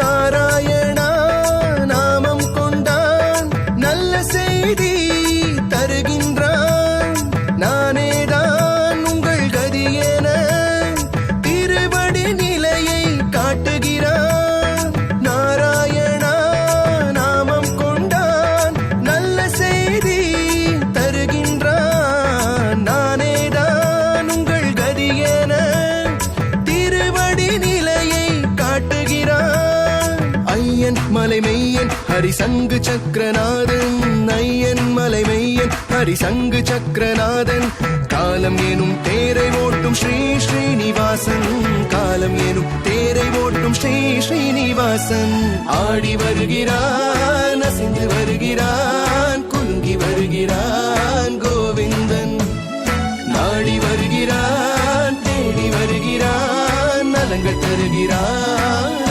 নারায়ণ। ஐயன் ஹரிசங்கு சக்கரநாதன் ஐயன் மலை ஹரிசங்கு சக்கரநாதன். காலம் எனும் தேரை ஓட்டும் ஸ்ரீ ஸ்ரீனிவாசன். காலம் எனும் தேரை ஓட்டும் ஸ்ரீ ஸ்ரீனிவாசன். ஆடி வருகிறான் அசைந்து வருகிறான் குலுங்கி வருகிறான் கோவிந்தன். நாடி வருகிறான் தேடி வருகிறான் நலங்கள் தருகிறான்.